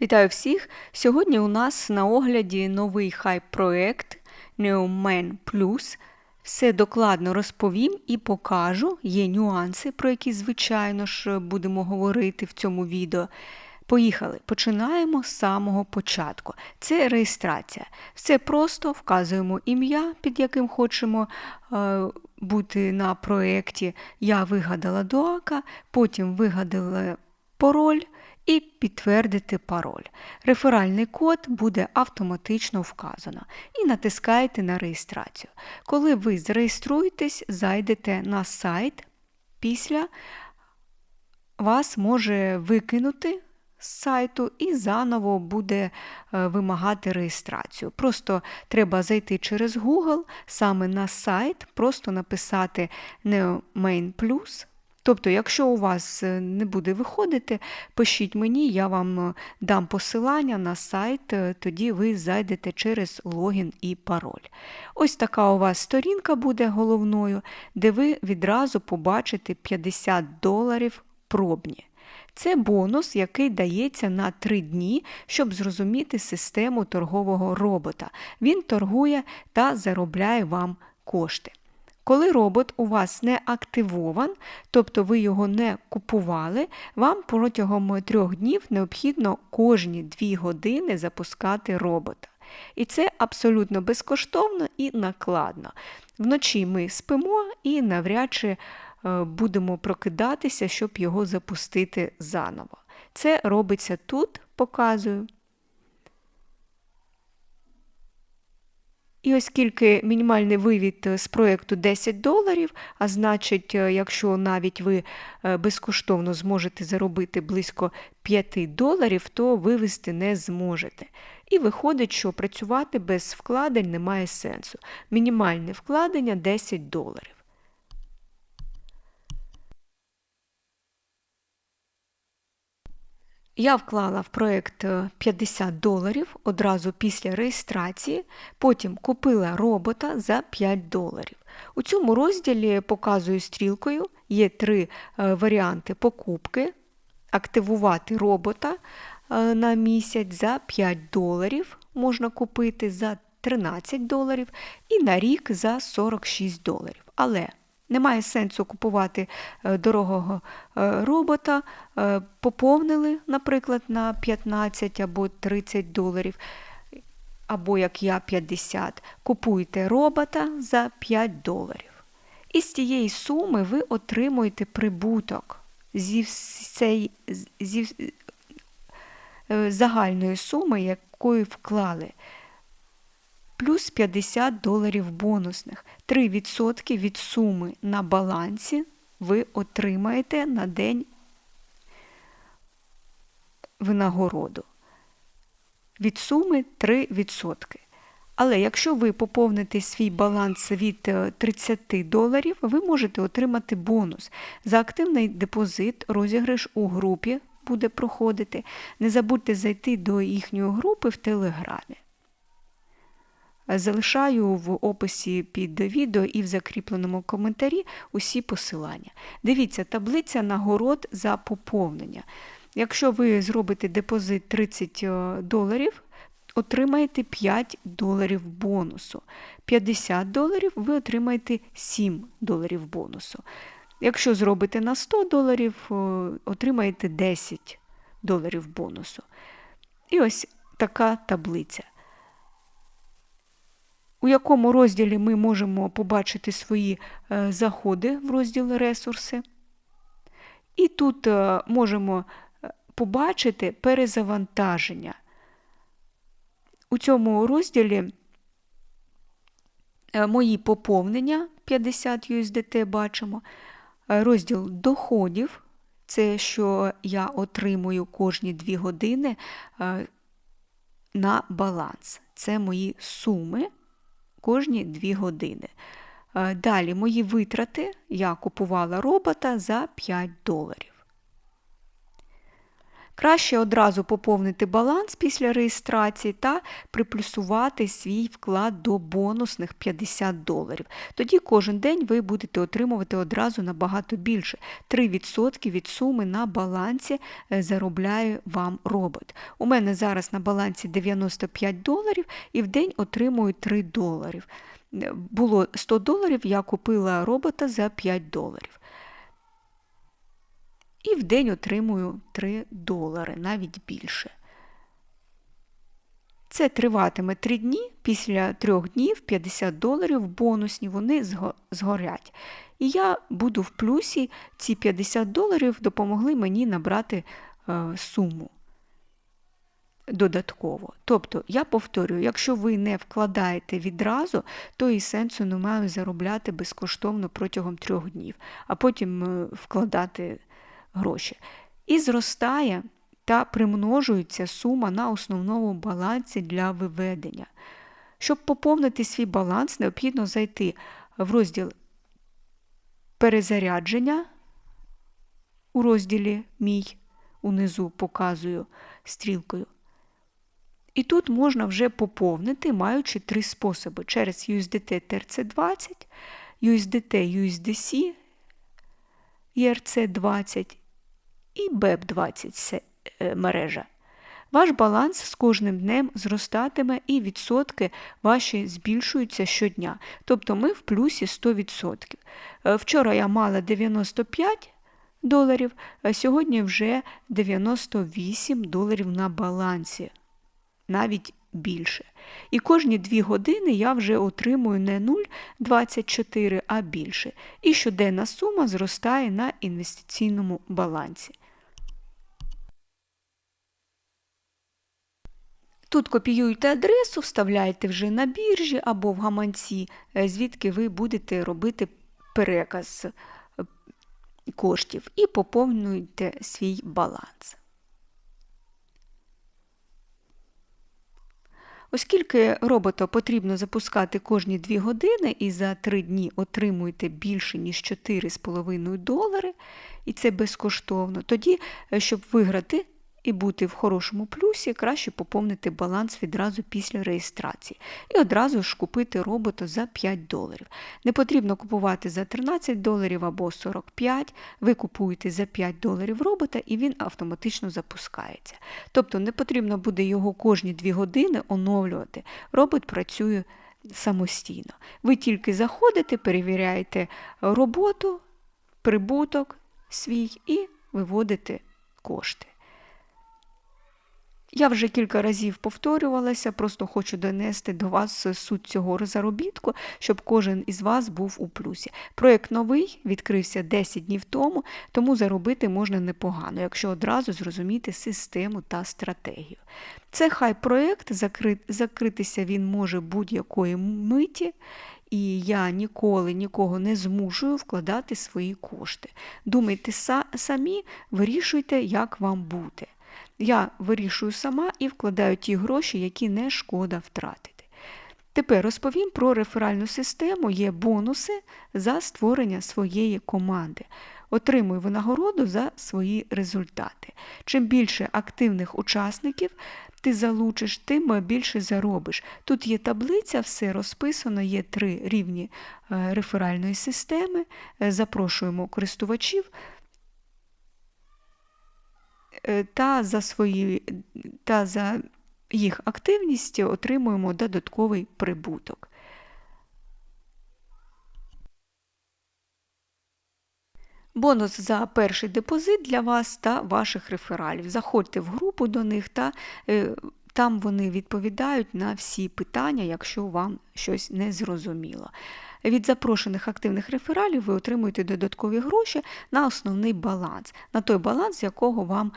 Вітаю всіх! Сьогодні у нас на огляді новий хайп-проект Neoman Plus. Все докладно розповім і покажу. Є нюанси, про які, звичайно ж, будемо говорити в цьому відео. Поїхали. Починаємо з самого початку. Це реєстрація. Все просто вказуємо ім'я, під яким хочемо е, бути на проєкті. Я вигадала Дуака, потім вигадала пароль і підтвердити пароль. Реферальний код буде автоматично вказано. І натискаєте на реєстрацію. Коли ви зареєструєтесь, зайдете на сайт, після вас може викинути з сайту і заново буде е, вимагати реєстрацію. Просто треба зайти через Google, саме на сайт, просто написати NeoMain Plus. Тобто, якщо у вас е, не буде виходити, пишіть мені, я вам е, дам посилання на сайт, тоді ви зайдете через логін і пароль. Ось така у вас сторінка буде головною, де ви відразу побачите 50 доларів пробні. Це бонус, який дається на 3 дні, щоб зрозуміти систему торгового робота. Він торгує та заробляє вам кошти. Коли робот у вас не активован, тобто ви його не купували, вам протягом трьох днів необхідно кожні 2 години запускати робота. І це абсолютно безкоштовно і накладно. Вночі ми спимо і навряд чи Е, будемо прокидатися, щоб його запустити заново. Це робиться тут, показую. І оскільки мінімальний вивід з проєкту 10 доларів, а значить, е, якщо навіть ви е, безкоштовно зможете заробити близько 5 доларів, то вивести не зможете. І виходить, що працювати без вкладень немає сенсу. Мінімальне вкладення 10 доларів. Я вклала в проєкт 50 е, доларів одразу після реєстрації, потім купила робота за 5 доларів. У цьому розділі показую стрілкою, є три е, варіанти покупки. Активувати робота е, на місяць за 5 доларів можна купити за 13 доларів і на рік за 46 доларів. Але немає сенсу купувати е, дорогого е, робота, е, поповнили, наприклад, на 15 або 30 доларів, або як я 50. Купуйте робота за 5 доларів. І з цієї суми ви отримуєте прибуток зі, всей, зі загальної суми, якою вклали плюс 50 доларів бонусних. 3% від суми на балансі ви отримаєте на день винагороду. Від суми 3%. Але якщо ви поповните свій баланс від 30 е, доларів, ви можете отримати бонус. За активний депозит розіграш у групі буде проходити. Не забудьте зайти до їхньої групи в Телеграмі. Залишаю в описі під відео і в закріпленому коментарі усі посилання. Дивіться, таблиця нагород за поповнення. Якщо ви зробите депозит 30 е, доларів, отримаєте 5 доларів бонусу. 50 доларів ви отримаєте 7 доларів бонусу. Якщо зробите на 100 доларів, е, отримаєте 10 доларів бонусу. І ось така таблиця у якому розділі ми можемо побачити свої е, заходи в розділ ресурси. І тут е, можемо е, побачити перезавантаження. У цьому розділі мої поповнення 50 USDT бачимо. Розділ доходів це що я отримую кожні 2 години на баланс. Це мої суми кожні 2 години. Е, далі мої витрати я купувала робота за 5 доларів. Краще одразу поповнити баланс після реєстрації та приплюсувати свій вклад до бонусних 50 доларів. Тоді кожен день ви будете отримувати одразу набагато більше. 3% від суми на балансі е, заробляє вам робот. У мене зараз на балансі 95 доларів і в день отримую 3 доларів. Е, Було 100 доларів, я купила робота за 5 доларів і в день отримую 3 долари, навіть більше. Це триватиме 3 дні, після 3 днів 50 доларів бонусні вони згорять. І я буду в плюсі, ці 50 доларів допомогли мені набрати е, суму додатково. Тобто, я повторюю, якщо ви не вкладаєте відразу, то і сенсу немає заробляти безкоштовно протягом трьох днів, а потім е, вкладати гроші. І зростає та примножується сума на основному балансі для виведення. Щоб поповнити свій баланс, необхідно зайти в розділ перезарядження у розділі Мій унизу показую стрілкою. І тут можна вже поповнити, маючи три способи: через USDT TRC20, USDT USDC ERC20 і BEP20 е, мережа. Ваш баланс з кожним днем зростатиме і відсотки ваші збільшуються щодня. Тобто ми в плюсі 100%. Е, вчора я мала 95 доларів, а сьогодні вже 98 доларів на балансі. Навіть більше. І кожні 2 години я вже отримую не 0,24, а більше. І щоденна сума зростає на інвестиційному балансі. Тут копіюєте адресу, вставляєте вже на біржі або в гаманці, е, звідки ви будете робити переказ е, коштів і поповнюєте свій баланс. Оскільки робота потрібно запускати кожні 2 години і за 3 дні отримуєте більше, ніж 4,5 долари, і це безкоштовно, тоді, е, щоб виграти і бути в хорошому плюсі, краще поповнити баланс відразу після реєстрації. І одразу ж купити робота за 5 доларів. Не потрібно купувати за 13 доларів або 45, ви купуєте за 5 доларів робота і він автоматично запускається. Тобто не потрібно буде його кожні 2 години оновлювати. Робот працює самостійно. Ви тільки заходите, перевіряєте роботу, прибуток свій і виводите кошти. Я вже кілька разів повторювалася, просто хочу донести до вас суть цього заробітку, щоб кожен із вас був у плюсі. Проєкт новий, відкрився 10 днів тому, тому заробити можна непогано, якщо одразу зрозуміти систему та стратегію. Це хай проєкт, закритися він може будь-якої миті. І я ніколи нікого не змушую вкладати свої кошти. Думайте самі, вирішуйте, як вам бути. Я вирішую сама і вкладаю ті гроші, які не шкода втратити. Тепер розповім про реферальну систему, є бонуси за створення своєї команди. Отримуй винагороду за свої результати. Чим більше активних учасників ти залучиш, тим більше заробиш. Тут є таблиця, все розписано, є три рівні е, реферальної системи. Е, запрошуємо користувачів. Е, та за свої, та за їх активність отримуємо додатковий прибуток. Бонус за перший депозит для вас та ваших рефералів. Заходьте в групу до них та е, там вони відповідають на всі питання, якщо вам щось не зрозуміло. Від запрошених активних рефералів ви отримуєте додаткові гроші на основний баланс, на той баланс, з якого вам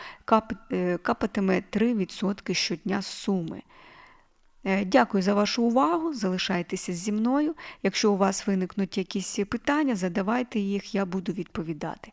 е, капатиме 3% щодня суми. Е, дякую за вашу увагу. Залишайтеся зі мною. Якщо у вас виникнуть якісь питання, задавайте їх, я буду відповідати.